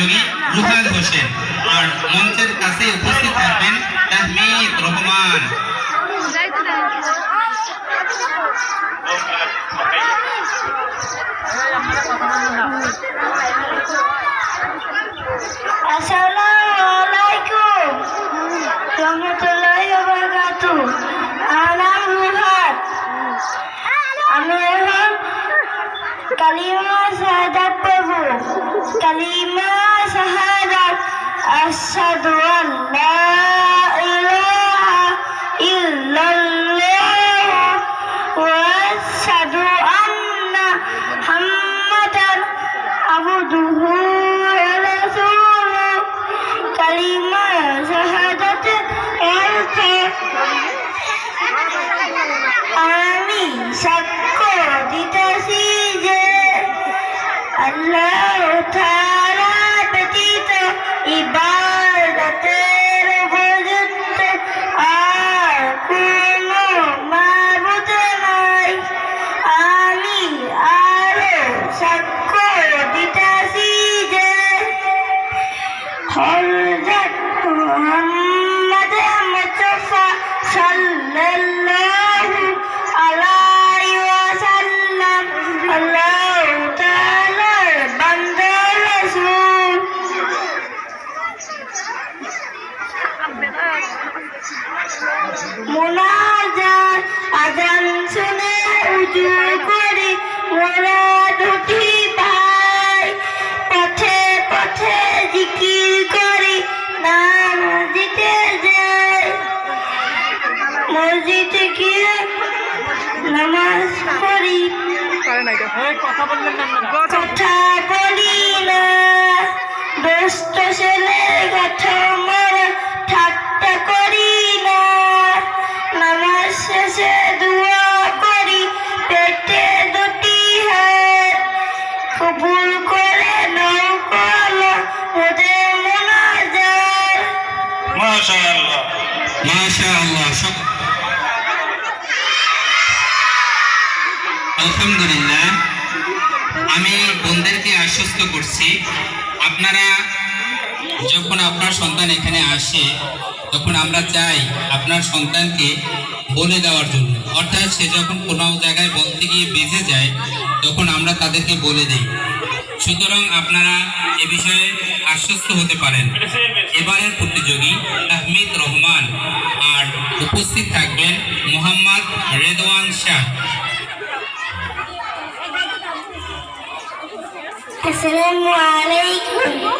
প্রতিযোগী রুহাদ হোসেন। আর মঞ্চের কাছে উপস্থিত থাকবেন তাহমিদ রহমান। কালিমা কালিমা আশহাদু আল্লা ইলাহা ইল্লাল্লাহ ওয়া আশহাদু আন্না মুহাম্মাদান আবদুহু ওয়া রাসূলুহু কালিমা শাহাদাত অর্থ আমি সাক্ষ্য দিতেছি মুনাজাত আজান শুনে উজু করে মোরা দুটি মসজিদে গিয়ে নামাজ পড়ি। কথা বললেন না কথা বলি না। দুষ্ট ছেলের কথা মরে ঠাট্টা করি না। নামাজ শেষে দোয়া করি পেটে দুটি হাত। কবুল করে ওদের মোনাজার মাশাআল্লাহ। মাশাআল্লাহ আলহামদুলিল্লাহ, আমি বোনদেরকে আশ্বস্ত করছি। আপনারা যখন আপনার সন্তান এখানে আসে, তখন আমরা চাই আপনার সন্তানকে বলে দেওয়ার জন্য। অর্থাৎ সে যখন কোনো জায়গায় বলতে গিয়ে বেঁচে যায়, তখন আমরা তাদেরকে বলে দিই। সুতরাং আপনারা এ বিষয়ে আশ্বস্ত হতে পারেন। এবারের প্রতিযোগী তাহমিদ রহমান আর উপস্থিত থাকবেন মোহাম্মদ রেদওয়ান শাহ। আসসালামু আলাইকুম।